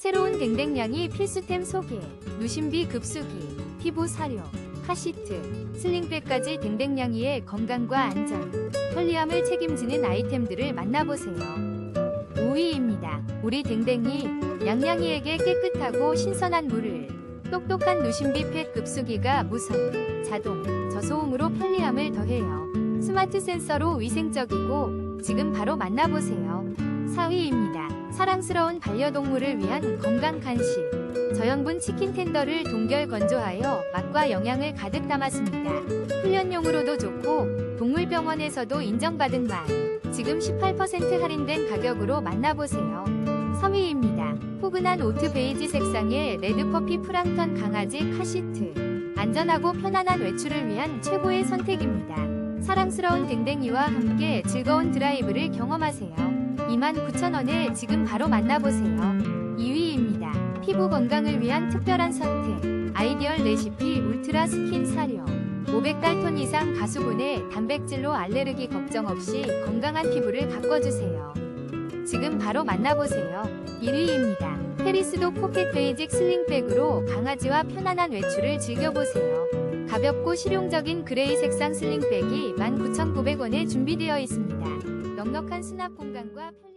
새로운 댕댕냥이 필수템 소개, 누신비 급수기, 피부 사료, 카시트, 슬링백까지 댕댕냥이의 건강과 안전, 편리함을 책임지는 아이템들을 만나보세요. 5위입니다. 우리 댕댕이, 양냥이에게 깨끗하고 신선한 물을, 똑똑한 누신비 팩 급수기가 무선, 자동, 저소음으로 편리함을 더해요. 스마트 센서로 위생적이고 지금 바로 만나보세요. 4위입니다. 사랑스러운 반려동물을 위한 건강 간식. 저염분 치킨 텐더를 동결 건조하여 맛과 영양을 가득 담았습니다. 훈련용으로도 좋고 동물병원에서도 인정받은 맛. 지금 18% 할인된 가격으로 만나보세요. 3위입니다. 포근한 오트 베이지 색상의 레드퍼피 프랑턴 강아지 카시트. 안전하고 편안한 외출을 위한 최고의 선택입니다. 사랑스러운 댕댕이와 함께 즐거운 드라이브를 경험하세요. 29,000원에 지금 바로 만나보세요. 2위입니다. 피부 건강을 위한 특별한 선택. 아이디얼 레시피 울트라 스킨 사료. 500달톤 이상 가수분의 단백질로 알레르기 걱정 없이 건강한 피부를 가꿔주세요. 지금 바로 만나보세요. 1위입니다. 페리스도 포켓 베이직 슬링백으로 강아지와 편안한 외출을 즐겨보세요. 가볍고 실용적인 그레이 색상 슬링백이 19,900원에 준비되어 있습니다. 넉넉한 수납 공간과 편...